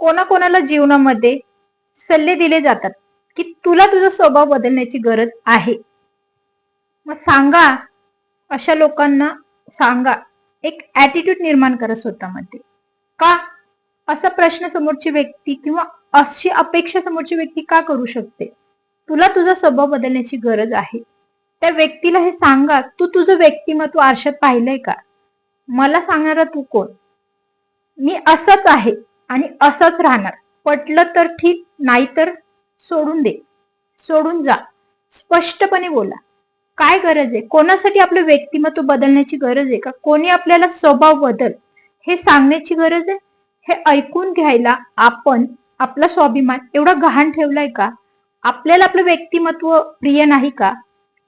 कोणाकोणाला जीवनामध्ये सल्ले दिले जातात की तुला तुझा स्वभाव बदलण्याची गरज आहे. मग सांगा अशा लोकांना सांगा एक ऍटिट्यूड निर्माण करा स्वतःमध्ये. का? असा प्रश्न समोरची व्यक्ती किंवा अशी अपेक्षा समोरची व्यक्ती का करू शकते? तुला तुझा स्वभाव बदलण्याची गरज आहे. त्या व्यक्तीला हे सांगा तू तुझं व्यक्तिमत्व आरशात पाहिलंय का? मला सांगणारा तू कोण? मी असंच आहे. आणि असंच राहणार. पटलं तर ठीक नाही तर सोडून दे. सोडून जा. स्पष्टपणे बोला. काय गरज आहे? कोणासाठी आपलं व्यक्तिमत्व बदलण्याची गरज आहे का? कोणी आपल्याला स्वभाव बदल हे सांगण्याची गरज आहे? हे ऐकून घ्यायला आपण आपला स्वाभिमान एवढा गहाण ठेवलाय का? आपल्याला आपलं व्यक्तिमत्व प्रिय नाही का?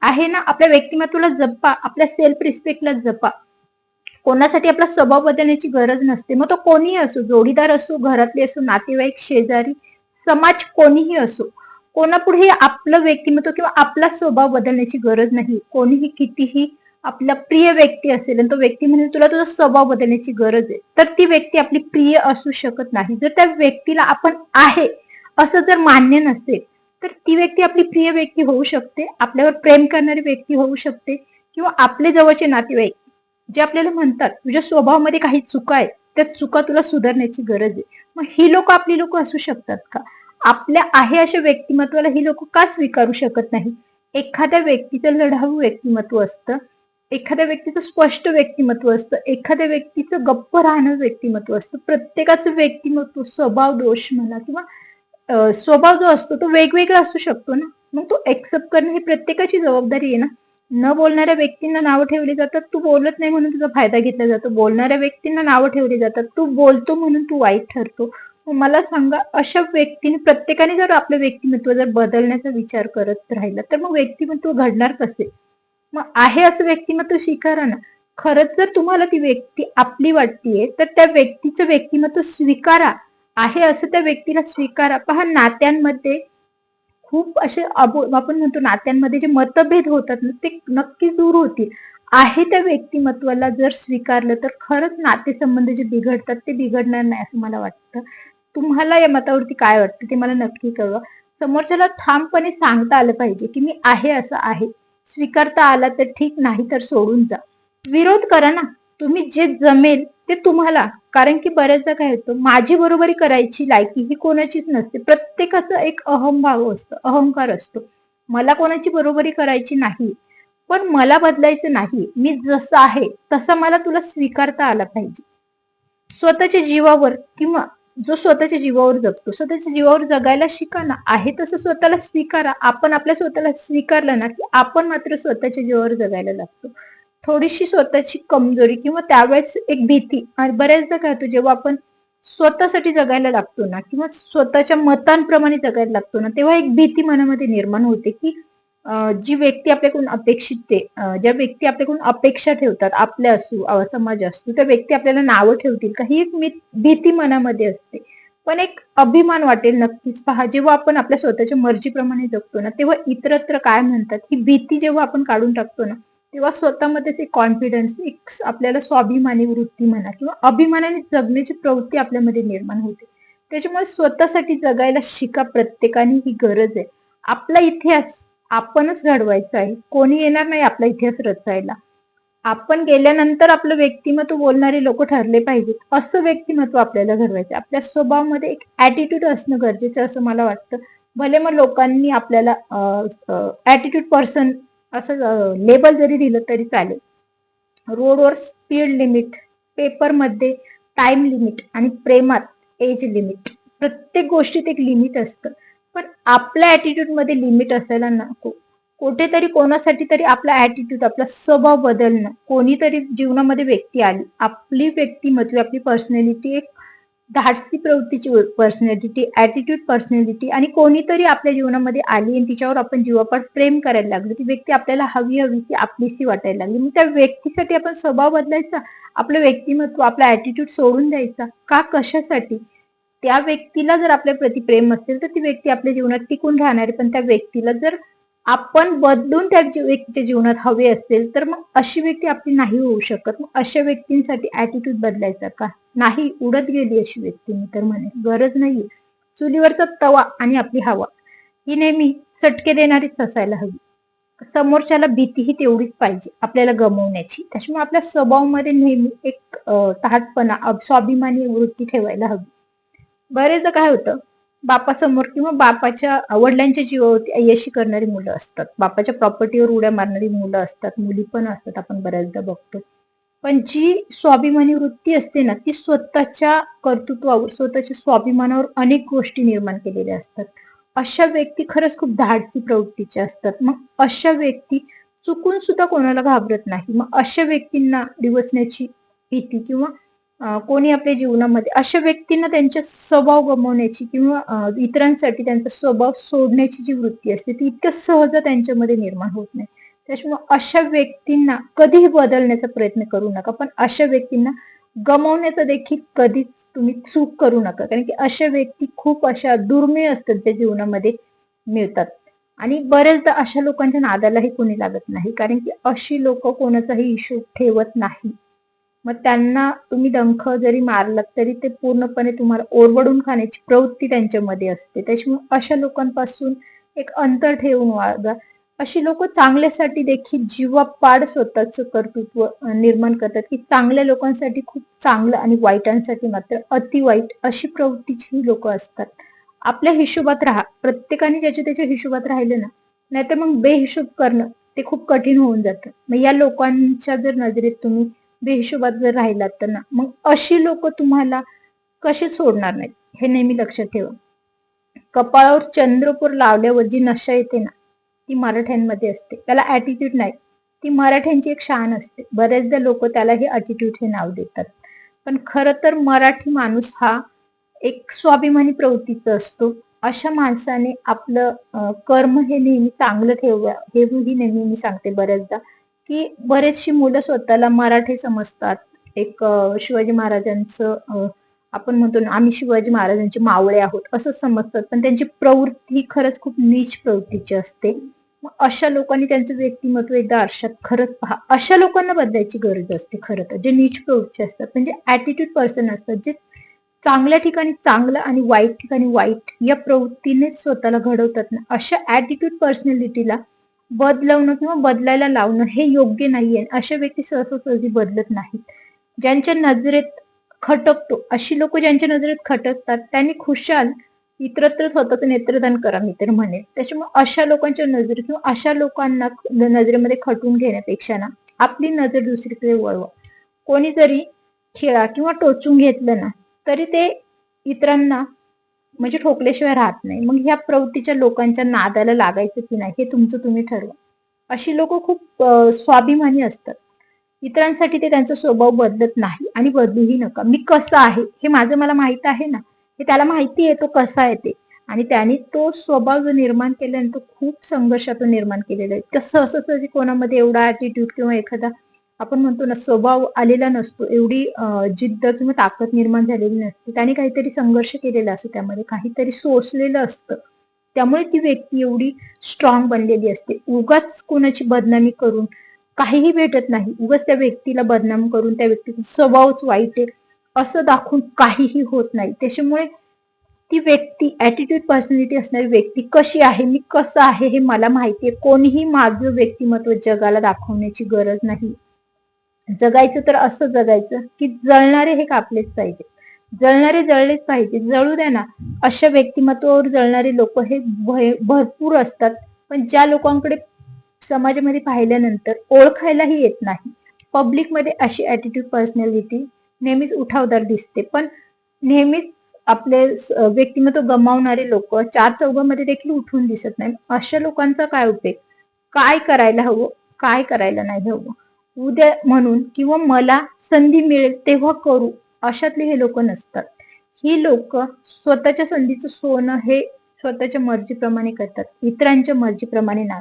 आहे ना? आपल्या व्यक्तिमत्वाला जपा. आपल्या सेल्फ रिस्पेक्टला जपा. कोणासाठी आपला स्वभाव बदलण्याची गरज नसते. मग तो कोणीही असो जोडीदार असो घरातले असो नातेवाईक शेजारी समाज कोणीही असो कोणापुढे आपलं व्यक्तिमत्व किंवा आपला स्वभाव बदलण्याची गरज नाही. कोणीही कितीही आपला प्रिय व्यक्ती असेल आणि तो व्यक्ती म्हणजे तुला तुझा स्वभाव बदलण्याची गरज आहे. तर ती व्यक्ती आपली प्रिय असू शकत नाही. जर त्या व्यक्तीला आपण आहे असं जर मान्य नसेल तर ती व्यक्ती आपली प्रिय व्यक्ती होऊ शकते आपल्यावर प्रेम करणारी व्यक्ती होऊ शकते किंवा आपले जवळचे नातेवाईक जे आपल्याला म्हणतात तुझ्या स्वभावामध्ये काही चुका आहेत त्या चुका तुला सुधारण्याची गरज आहे. मग ही लोक आपली लोक असू शकतात का? आपल्या आहे अशा व्यक्तिमत्वाला ही लोक का स्वीकारू शकत नाही? एखाद्या व्यक्तीचं लढाऊ व्यक्तिमत्व असतं एखाद्या व्यक्तीचं स्पष्ट व्यक्तिमत्व असतं एखाद्या व्यक्तीचं गप्प राहणं व्यक्तिमत्व असतं. प्रत्येकाचं व्यक्तिमत्व स्वभाव दोष म्हणा किंवा स्वभाव जो असतो तो वेगवेगळा असू शकतो ना? मग तो एक्सेप्ट करणं ही प्रत्येकाची जबाबदारी आहे ना? न बोलणाऱ्या व्यक्तींना नावं ठेवली जातात तू बोलत नाही म्हणून तुझा फायदा घेतला जातो. बोलणाऱ्या व्यक्तींना नावं ठेवली जातात तू बोलतो म्हणून तू वाईट ठरतो. मला सांगा अशा व्यक्तीने प्रत्येकाने जर आपलं व्यक्तिमत्व जर बदलण्याचा विचार करत राहिला तर मग व्यक्तिमत्व घडणार कसे? मग आहे असं व्यक्तिमत्व स्वीकारा ना खरंच जर तुम्हाला ती व्यक्ती आपली वाटतीये तर त्या व्यक्तीचं व्यक्तिमत्व स्वीकारा. आहे असं त्या व्यक्तीला स्वीकारा. पहा नात्यांमध्ये खूप असे अबो आपण म्हणतो नात्यांमध्ये जे मतभेद होतात ना ते नक्की दूर होतील. आहे त्या व्यक्तिमत्वाला जर स्वीकारलं तर खरंच नातेसंबंध जे बिघडतात ते बिघडणार नाही असं मला वाटतं. तुम्हाला या मतावरती काय वाटतं? ते मला नक्की कळवा. समोरच्याला ठामपणे सांगता आलं पाहिजे की मी आहे असं आहे. स्वीकारता आला तर ठीक नाही तर सोडून जा. विरोध करा ना. तुम्ही जे जमेल ते तुम्हाला. कारण की बऱ्याचदा काय होतं माझी बरोबरी करायची लायकी ही कोणाचीच नसते. प्रत्येकाचा एक अहंभाव असतो अहंकार असतो. मला कोणाची बरोबरी करायची नाही पण मला बदलायचं नाही. मी जसं आहे तसं मला तुला स्वीकारता आला पाहिजे. स्वतःच्या जीवावर किंवा जो स्वतःच्या जीवावर जगतो स्वतःच्या जीवावर जगायला शिका ना आहे तसं स्वतःला स्वीकारा. आपण आपल्या स्वतःला स्वीकारलं ना की आपण मात्र स्वतःच्या जीवावर जगायला लागतो. थोडीशी स्वतःची कमजोरी किंवा त्यावेळेस एक भीती. आणि बऱ्याचदा काय होतो जेव्हा आपण स्वतःसाठी जगायला लागतो ना किंवा स्वतःच्या मतांप्रमाणे जगायला लागतो ना तेव्हा एक भीती मनामध्ये निर्माण होते की जी व्यक्ती आपल्याकडून अपेक्षित आहे, ज्या व्यक्ती आपल्याकडून अपेक्षा ठेवतात आपल्या असू समाज असू त्या व्यक्ती आपल्याला नावं ठेवतील का ही एक भीती मनामध्ये असते. पण एक अभिमान वाटेल नक्कीच. पहा जेव्हा आपण आपल्या स्वतःच्या मर्जीप्रमाणे जगतो ना तेव्हा इतरत्र काय म्हणतात ही भीती जेव्हा आपण काढून टाकतो ना तेव्हा स्वतःमध्येच एक कॉन्फिडन्स एक आपल्याला स्वाभिमानी वृत्ती म्हणा किंवा अभिमानाने जगण्याची प्रवृत्ती आपल्यामध्ये निर्माण होते. त्याच्यामुळे स्वतःसाठी जगायला शिका प्रत्येकाने ही गरज आहे. आपला इतिहास आपणच घडवायचा आहे. कोणी येणार नाही आपला इतिहास रचायला. आपण गेल्यानंतर आपलं व्यक्तिमत्व बोलणारे लोक ठरले पाहिजेत. असं व्यक्तिमत्व आपल्याला घडवायचं आपल्या स्वभावामध्ये एक ऍटिट्यूड असणं गरजेचं असं मला वाटतं. भले मग लोकांनी आपल्याला ऍटिट्यूड पर्सन असं लेबल जरी दिलं तरी चालेल. रोडवर स्पीड लिमिट पेपरमध्ये टाइम लिमिट आणि प्रेमात एज लिमिट प्रत्येक गोष्टीत एक लिमिट असतं. पण आपल्या ऍटिट्यूडमध्ये लिमिट असायला नको. कुठेतरी कोणासाठी तरी आपला ॲटिट्यूड आपला स्वभाव बदलणं. कोणीतरी जीवनामध्ये व्यक्ती आली. आपली व्यक्तिमत्व आपली पर्सनॅलिटी एक धाडसी प्रवृत्तीची पर्सनॅलिटी ऍटिट्यूड पर्सनॅलिटी आणि कोणीतरी आपल्या जीवनामध्ये आली आणि तिच्यावर आपण जीवापाड प्रेम करायला लागलो. ती व्यक्ती आपल्याला हवी हवी ती आपलीशी वाटायला लागली. मग त्या व्यक्तीसाठी आपण स्वभाव बदलायचा आपलं व्यक्तिमत्व आपला ऍटिट्यूड सोडून द्यायचा का? कशासाठी? त्या व्यक्तीला जर आपल्या प्रति प्रेम असेल तर ती व्यक्ती आपल्या जीवनात टिकून राहणार आहे. पण त्या व्यक्तीला जर आपण बदलून त्या जीव- व्यक्तीच्या जीवनात हवे असेल तर मग अशी व्यक्ती आपली नाही होऊ शकत. मग अशा व्यक्तींसाठी ऍटिट्यूड बदलायचा का? नाही उडत गेली अशी व्यक्ती मी तर म्हणे गरज नाहीये. चुलीवरचा तवा आणि आपली हवा. ही नेहमी चटके देणारीच असायला हवी. समोरच्याला भीती ही तेवढीच पाहिजे आपल्याला गमवण्याची. त्याच्यामुळे आपल्या स्वभावामध्ये नेहमी एक तहाटपणा स्वाभिमानी वृत्ती ठेवायला हवी. बरेचदा काय होतं? बापासमोर किंवा बापाच्या वडिलांच्या जीवावरती अय्याशी करणारी मुलं असतात. बापाच्या प्रॉपर्टीवर उड्या मारणारी मुलं असतात. मुली पण असतात. आपण बऱ्याचदा बघतो. पण जी स्वाभिमानी वृत्ती असते ना ती स्वतःच्या कर्तृत्वावर स्वतःच्या स्वाभिमानावर अनेक गोष्टी निर्माण केलेल्या असतात. अशा व्यक्ती खरंच खूप धाडसी प्रवृत्तीच्या असतात. मग अशा व्यक्ती चुकून सुद्धा कोणाला घाबरत नाही. मग अशा व्यक्तींना डिवचण्याची भीती किंवा कोणी आपल्या जीवनामध्ये अशा व्यक्तींना त्यांचा स्वभाव गमवण्याची किंवा इतरांसाठी त्यांचा स्वभाव सोडण्याची जी वृत्ती असते ती इतकं सहज त्यांच्यामध्ये निर्माण होत नाही. त्याच्यामुळे अशा व्यक्तींना कधीही बदलण्याचा प्रयत्न करू नका पण अशा व्यक्तींना गमावण्याचा देखील कधीच तुम्ही चूक करू नका कारण की अशा व्यक्ती खूप अशा दुर्मिळ असतात ज्या जीवनामध्ये मिळतात. आणि बरेचदा अशा लोकांच्या नादालाही कोणी लागत नाही कारण की अशी लोक कोणाचाही हिशोब ठेवत नाही. मग त्यांना तुम्ही डंख जरी मारलात तरी ते पूर्णपणे तुम्हाला ओरवडून खाण्याची प्रवृत्ती त्यांच्यामध्ये असते. त्याच्यामुळे अशा लोकांपासून एक अंतर ठेवून वागा. अशी लोक चांगल्यासाठी देखील जीवापाड स्वतःच कर्तृत्व निर्माण करतात की चांगल्या लोकांसाठी खूप चांगलं आणि वाईटांसाठी मात्र अति वाईट अशी प्रवृत्तीची लोक असतात. आपल्या हिशोबात राहा. प्रत्येकाने ज्याच्या त्याच्या हिशोबात राहिले ना नाहीतर मग बेहिशोब करणं ते खूप कठीण होऊन जातं. मग या लोकांच्या जर नजरेत तुम्ही बेहिशोबात जर राहिलात तर ना. मग अशी लोक तुम्हाला कसे सोडणार नाहीत? हे नेहमी लक्षात ठेवा. कपाळावर चंद्रपूर लावल्यावर जी नशा येते ना ती मराठ्यांमध्ये असते. त्याला ऍटिट्यूड नाही. ती मराठ्यांची एक शान असते. बरेचदा लोक त्याला हे ॲटिट्यूड हे नाव देतात. पण खरं तर मराठी माणूस हा एक स्वाभिमानी प्रवृत्तीचा असतो. अशा माणसाने आपलं कर्म हे नेहमी चांगलं ठेवूया हे ही नेहमी मी सांगते बऱ्याचदा की बरेचशी मुलं स्वतःला मराठी समजतात. एक शिवाजी महाराजांचं आपण म्हणतो ना आम्ही शिवाजी महाराजांचे मावळे आहोत असं समजतात. पण त्यांची प्रवृत्ती ही खरंच खूप नीच प्रवृत्तीची असते. अशा लोकांनी त्यांचं व्यक्तिमत्व एकदा आरशात खरंच पहा अशा लोकांना बदलायची गरज असते खरं तर जे नीच प्रवृत्ती असतात. म्हणजे ऍटिट्यूड पर्सन असतात जे चांगल्या ठिकाणी चांगलं आणि वाईट ठिकाणी वाईट या प्रवृत्तीने स्वतःला घडवतात ना अशा ऍटिट्यूड पर्सनॅलिटीला बदलवणं किंवा बदलायला लावणं हे योग्य नाहीये. अशा व्यक्ती सहजासहजी बदलत नाहीत. ज्यांच्या नजरेत खटकतो अशी लोक ज्यांच्या नजरेत खटकतात त्यांनी खुशाल इतरत्र स्वतःचं नेत्रदान करा मी तर म्हणेल त्याच्यामुळे अशा लोकांच्या नजरेत किंवा अशा लोकांना नजरेमध्ये खटून घेण्यापेक्षा ना आपली नजर दुसरीकडे वळवा. कोणी जरी खेळा किंवा टोचून घेतलं ना तरी ते इतरांना म्हणजे ठोकल्याशिवाय राहत नाही. मग ह्या प्रवृत्तीच्या लोकांच्या नादाला लागायचं की नाही हे तुमचं तुम्ही ठरवा. अशी लोक खूप स्वाभिमानी असतात. इतरांसाठी ते त्यांचा स्वभाव बदलत नाही आणि बदलूही नका. मी कसं आहे हे माझं मला माहीत आहे ना हे त्याला माहिती आहे तो कसा आहे ते. आणि त्याने तो स्वभाव जो निर्माण केला तो खूप संघर्षातून निर्माण केलेला आहे. कसं असं कोणामध्ये एवढा ऍटिट्यूड किंवा एखादा आपण म्हणतो ना स्वभाव आलेला नसतो. एवढी जिद्द किंवा ताकद निर्माण झालेली नसते. त्याने काहीतरी संघर्ष केलेला असतो त्यामध्ये. काहीतरी सोसलेलं असतं. त्यामुळे ती व्यक्ती एवढी स्ट्रॉंग बनलेली असते. उगाच कोणाची बदनामी करून काहीही भेटत नाही. उगाच त्या व्यक्तीला बदनाम करून त्या व्यक्तीचा स्वभावच वाईट आहे. असं दाखवून काहीही होत नाही. त्याच्यामुळे ती व्यक्ती ऍटिट्यूड पर्सनॅलिटी असणारी व्यक्ती कशी आहे मी कसं आहे हे मला माहिती आहे. कोणीही माझं व्यक्तिमत्व जगाला दाखवण्याची गरज नाही. जगायचं तर असं जगायचं की जळणारे हे कापलेच पाहिजे. जळणारे जळलेच पाहिजे. जळू द्या ना. अशा व्यक्तिमत्वावर जळणारे लोक हे भरपूर असतात. पण ज्या लोकांकडे समाजामध्ये पाहिल्यानंतर ओळखायलाही येत नाही. पब्लिकमध्ये अशी ऍटिट्यूड पर्सनॅलिटी नेहमीच उठावदार दिसते. पण नेहमीच आपले व्यक्तिमत्व गमावणारे लोक चार चौघामध्ये देखील उठून दिसत नाही अशा लोकांचा काय उपयोग? काय करायला हवं? काय करायला नाही हवं? उद्या म्हणून किंवा मला संधी मिळेल तेव्हा करू. अशातले हे लोक नसतात. ही लोक स्वतःच्या संधीचं सोनं हे स्वतःच्या मर्जीप्रमाणे करतात. इतरांच्या मर्जीप्रमाणे ना.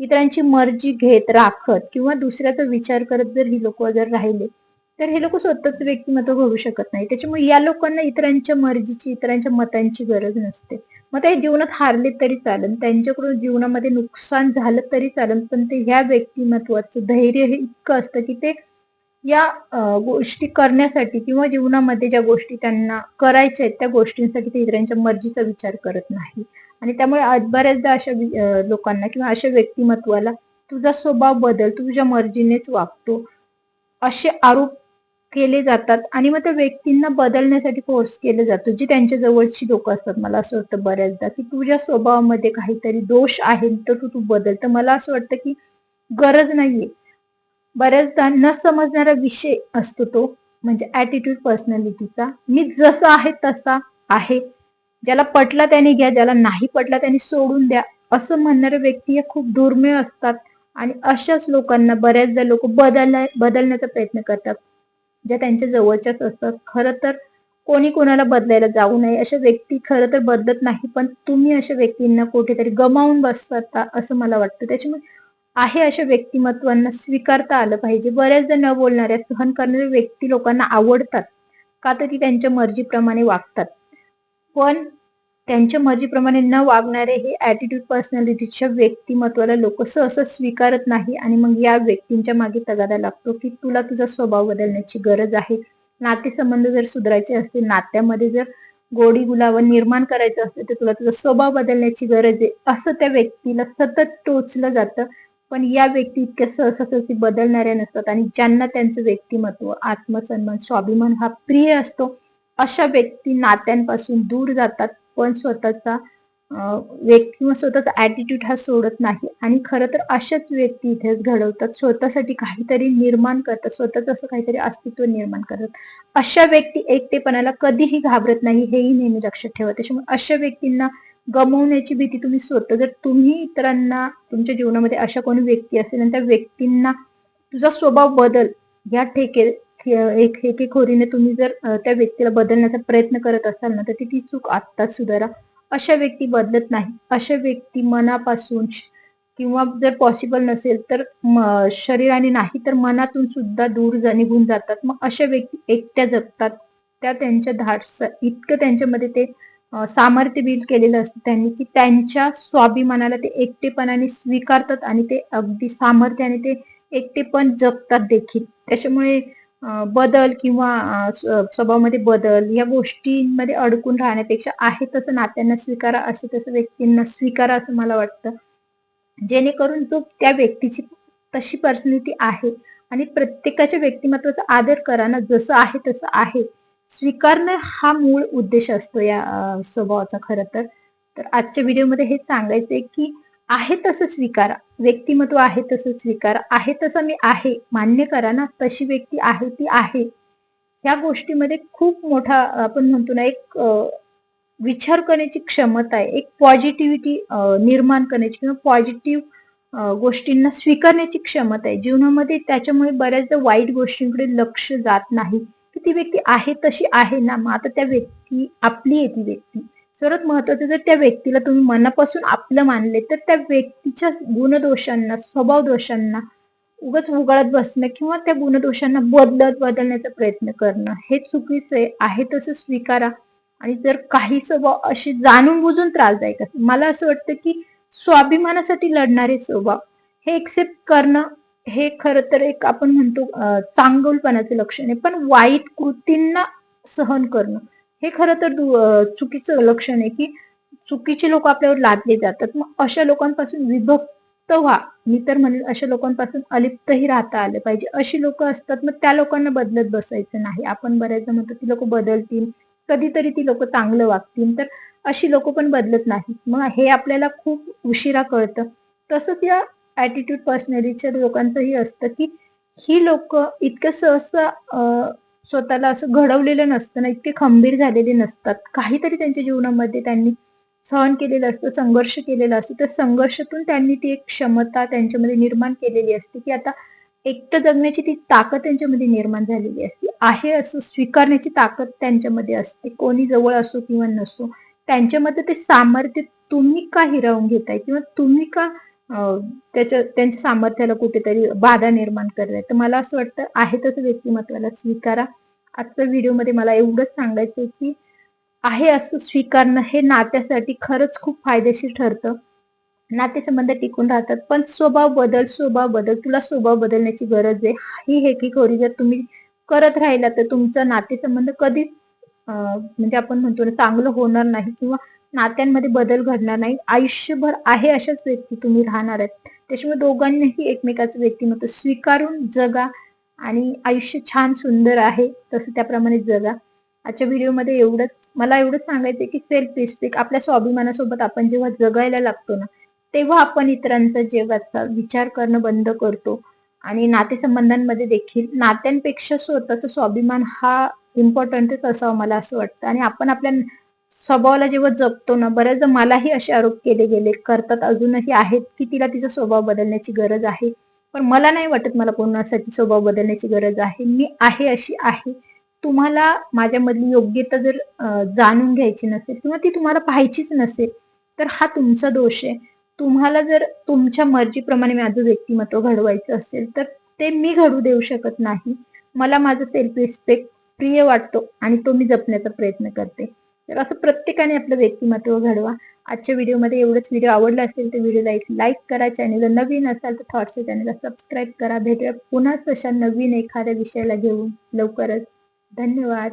इतरांची मर्जी घेत राखत किंवा दुसऱ्याचा विचार करत जर ही लोक जर राहिले तर हे लोक स्वतःच व्यक्तिमत्व घडू शकत नाही. त्याच्यामुळे या लोकांना इतरांच्या मर्जीची इतरांच्या मतांची गरज नसते. मग ते जीवनात हारले तरी चालेल. त्यांच्याकडून जीवनामध्ये नुकसान झालं तरी चालेल. पण ते ह्या व्यक्तिमत्वाचं धैर्य हे इतकं असतं की ते या गोष्टी करण्यासाठी किंवा जीवनामध्ये ज्या गोष्टी त्यांना करायच्या आहेत त्या गोष्टींसाठी ते इतरांच्या मर्जीचा विचार करत नाही. आणि त्यामुळे आज बऱ्याचदा अशा वि- लोकांना किंवा अशा व्यक्तिमत्वाला तुझा स्वभाव बदल तुझ्या मर्जीनेच वागतो. असे आरोप केले जातात आणि मग त्या व्यक्तींना बदलण्यासाठी फोर्स केला जातो जी त्यांच्या जवळची लोक असतात. मला असं वाटतं बऱ्याचदा की तुझ्या स्वभावामध्ये काहीतरी दोष आहे तर तू तू बदल. तर मला असं वाटतं की गरज नाहीये. बऱ्याचदा न समजणारा विषय असतो तो म्हणजे ऍटिट्यूड पर्सनॅलिटीचा मी जसा आहे तसा आहे. ज्याला पटला त्याने घ्या ज्याला नाही पटला त्याने सोडून द्या. असं म्हणणारे व्यक्ती या खूप दुर्मिळ असतात. आणि अशाच लोकांना बऱ्याचदा लोक बदलण्या बदलण्याचा प्रयत्न करतात. ज्या त्यांच्या जवळच्याच असतात. खरं तर कोणी कोणाला बदलायला जाऊ नये अशा व्यक्ती खरं तर बदलत नाही. पण तुम्ही अशा व्यक्तींना कुठेतरी गमावून बसता असं मला वाटतं. त्याच्यामुळे आहे अशा व्यक्तिमत्वांना स्वीकारता आलं पाहिजे. बऱ्याचदा न बोलणाऱ्या सहन करणाऱ्या व्यक्ती लोकांना आवडतात. का तर ती त्यांच्या मर्जीप्रमाणे वागतात. पण त्यांच्या मर्जीप्रमाणे न वागणारे हे ऍटिट्यूड पर्सनॅलिटीच्या व्यक्तिमत्वाला लोक सहसा स्वीकारत नाही आणि मग या व्यक्तींच्या मागे तगादा लागतो की तुला तुझा स्वभाव बदलण्याची गरज आहे. नातेसंबंध जर सुधारायचे असतील नात्यामध्ये जर गोडी गुलाव निर्माण करायचं असेल तर तुला तुझा स्वभाव बदलण्याची गरज आहे. असं त्या व्यक्तीला सतत टोचलं जातं. पण या व्यक्ती इतक्या सहसा सहसी बदलणाऱ्या नसतात आणि ज्यांना त्यांचं व्यक्तिमत्व आत्मसन्मान स्वाभिमान हा प्रिय असतो अशा व्यक्ती नात्यांपासून दूर जातात. पण स्वतःचा व्यक्ती किंवा स्वतःचा ऍटिट्यूड हा सोडत नाही. आणि खरं तर अशाच व्यक्ती इथे घडवतात स्वतःसाठी काहीतरी निर्माण करतात स्वतःच असं काहीतरी अस्तित्व निर्माण करतात. अशा व्यक्ती एकटेपणाला कधीही घाबरत नाही हेही नेहमी लक्षात ठेवा. त्याच्यामुळे अशा व्यक्तींना गमवण्याची भीती तुम्ही स्वतः जर तुम्ही इतरांना तुमच्या जीवनामध्ये अशा कोणी व्यक्ती असेल आणि त्या व्यक्तींना तुझा स्वभाव बदल या ठेके एक हेकेखोरीने तुम्ही जर त्या व्यक्तीला बदलण्याचा प्रयत्न करत असाल ना तर ती ती चूक आत्ताच सुधारा. अशा व्यक्ती बदलत नाही. अशा व्यक्ती मनापासून किंवा जर पॉसिबल नसेल तर शरीराने नाही तर मनातून सुद्धा दूर निघून जातात. मग अशा व्यक्ती एकट्या जगतात. त्या त्यांच्या धाडस इतकं त्यांच्यामध्ये ते सामर्थ्य बिल केलेलं असतं त्यांनी की त्यांच्या स्वाभिमानाला ते एकटेपणाने स्वीकारतात आणि ते अगदी सामर्थ्याने ते एकटेपण जगतात देखील. त्याच्यामुळे बदल किंवा स्व- स्वभावामध्ये बदल या गोष्टींमध्ये अडकून राहण्यापेक्षा आहे तसं नात्यांना स्वीकारा असं तसं व्यक्तींना स्वीकारा असं मला वाटतं. जेणेकरून जो त्या व्यक्तीची तशी पर्सनॅलिटी आहे आणि प्रत्येकाच्या व्यक्तिमत्वाचा आदर करा ना जसं आहे तसं आहे. स्वीकारणं हा मूळ उद्देश असतो या स्वभावाचा खरं तर. तर आजच्या व्हिडिओमध्ये हे सांगायचंय की आहे तसं स्वीकारा. व्यक्तिमत्व आहे तसं स्वीकारा. आहे तसं मी आहे. मान्य करा ना. तशी व्यक्ती आहे ती आहे. ह्या गोष्टीमध्ये खूप मोठा आपण म्हणतो ना एक विचार करण्याची क्षमता आहे. एक पॉझिटिव्हिटी निर्माण करण्याची किंवा पॉझिटिव्ह गोष्टींना स्वीकारण्याची क्षमता आहे. जीवनामध्ये त्याच्यामुळे बऱ्याचदा वाईट गोष्टींकडे लक्ष जात नाही. की ती व्यक्ती आहे तशी आहे ना. मग आता त्या व्यक्ती आपली आहे ती व्यक्ती. सर्वात महत्वाचं जर त्या व्यक्तीला तुम्ही मनापासून आपलं मानले तर त्या व्यक्तीच्या गुणदोषांना स्वभाव दोषांना उगाच उगाळत बसणं किंवा त्या गुणदोषांना बदलत बदलण्याचा प्रयत्न करणं हे चुकीचं आहे आहे तसं स्वीकारा. आणि जर काही स्वभाव असे जाणून बुजून त्रासदायक असतील मला असं वाटतं की स्वाभिमानासाठी लढणारे स्वभाव हे एक्सेप्ट करणं हे खर तर एक आपण म्हणतो चांगलपणाचं लक्षण आहे. पण वाईट कृतींना सहन करणं हे खरं तर चुकीचं लक्षण आहे की चुकीचे लोक आपल्यावर लादले जातात. मग अशा लोकांपासून विभक्त व्हा. मी तर म्हणेल अशा लोकांपासून अलिप्तही राहता आलं पाहिजे. अशी लोक असतात मग त्या लोकांना बदलत बसायचं नाही. आपण बऱ्याचदा म्हणतो ती लोक बदलतील. कधीतरी ती लोक चांगलं वागतील. तर अशी लोक पण बदलत नाहीत. मग हे आपल्याला खूप उशिरा कळतं. तसंच या ऍटिट्यूड पर्सनॅलिटीच्या लोकांचंही असतं की ही लोक इतकं सहसा स्वतःला असं घडवलेलं नसतं ना इतके खंबीर झालेले नसतात. काहीतरी त्यांच्या जीवनामध्ये त्यांनी सहन केलेलं असतं संघर्ष केलेला असतो. त्या संघर्षातून त्यांनी ती एक क्षमता त्यांच्यामध्ये निर्माण केलेली असते की आता एकटं जगण्याची ती ताकद त्यांच्यामध्ये निर्माण झालेली असते. आहे असं स्वीकारण्याची ताकद त्यांच्यामध्ये असते. कोणी जवळ असो किंवा नसो त्यांच्यामध्ये ते सामर्थ्य तुम्ही का हिरावून घेताय? किंवा तुम्ही का त्याच्या त्यांच्या सामर्थ्याला कुठेतरी बाधा निर्माण करताय तर मला असं वाटतं आहे तसं व्यक्तिमत्वाला स्वीकारा. आजच्या व्हिडिओमध्ये मला एवढंच सांगायचं की आहे असं स्वीकारणं हे नात्यासाठी खरंच खूप फायदेशीर ठरतं. नातेसंबंध टिकून राहतात पण स्वभाव बदल स्वभाव बदल तुला स्वभाव बदलण्याची गरज आहे. ही हेकीखोरी जर तुम्ही करत राहिला तर तुमचा नातेसंबंध कधीच अं, म्हणजे आपण म्हणतो ना चांगलं होणार नाही किंवा नात्यांमध्ये बदल घडणार नाही आयुष्यभर आहे अशाच व्यक्ती तुम्ही राहणार आहेत. त्याच्यामुळे दोघांनीही एकमेकाचं व्यक्तिमत्व स्वीकारून जगा आणि आयुष्य छान सुंदर आहे तसं त्याप्रमाणे जगा. आजच्या व्हिडिओमध्ये एवढंच. मला एवढंच सांगायचं की सेल्फ रिस्पेक्ट आपल्या स्वाभिमानासोबत आपण जेव्हा जगायला लागतो ना तेव्हा आपण इतरांचा जेव्हाचा विचार करणं बंद करतो. आणि नातेसंबंधांमध्ये देखील नात्यांपेक्षा स्वतःचा स्वाभिमान हा इम्पॉर्टंटच असावा मला असं वाटतं. आणि आपण आपल्या स्वभावाला जेव्हा जपतो ना बऱ्याचदा मलाही असे आरोप केले गेले करतात अजूनही आहेत की तिला तिचा स्वभाव बदलण्याची गरज आहे. पण मला नाही वाटत मला कोणासाठी स्वभाव बदलण्याची गरज आहे. मी आहे अशी आहे. तुम्हाला माझ्यामधली योग्यता जर जाणून घ्यायची नसेल किंवा ती तुम्हाला पाहायचीच नसेल तर हा तुमचा दोष आहे. तुम्हाला जर तुमच्या मर्जीप्रमाणे माझं व्यक्तिमत्व घडवायचं असेल तर ते मी घडू देऊ शकत नाही. मला माझा सेल्फ रिस्पेक्ट प्रिय वाटतो आणि तो मी जपण्याचा प्रयत्न करते. तर असं प्रत्येकाने आपलं व्यक्तिमत्व घडवा. आजच्या व्हिडिओमध्ये एवढंच. व्हिडिओ आवडला असेल तर व्हिडिओला एक लाईक करा. चॅनलला नवीन असाल तर थॉट्सच्या चॅनलला सबस्क्राईब करा. भेटूया पुन्हा तशा नवीन एखाद्या विषयाला घेऊन लवकरच. धन्यवाद.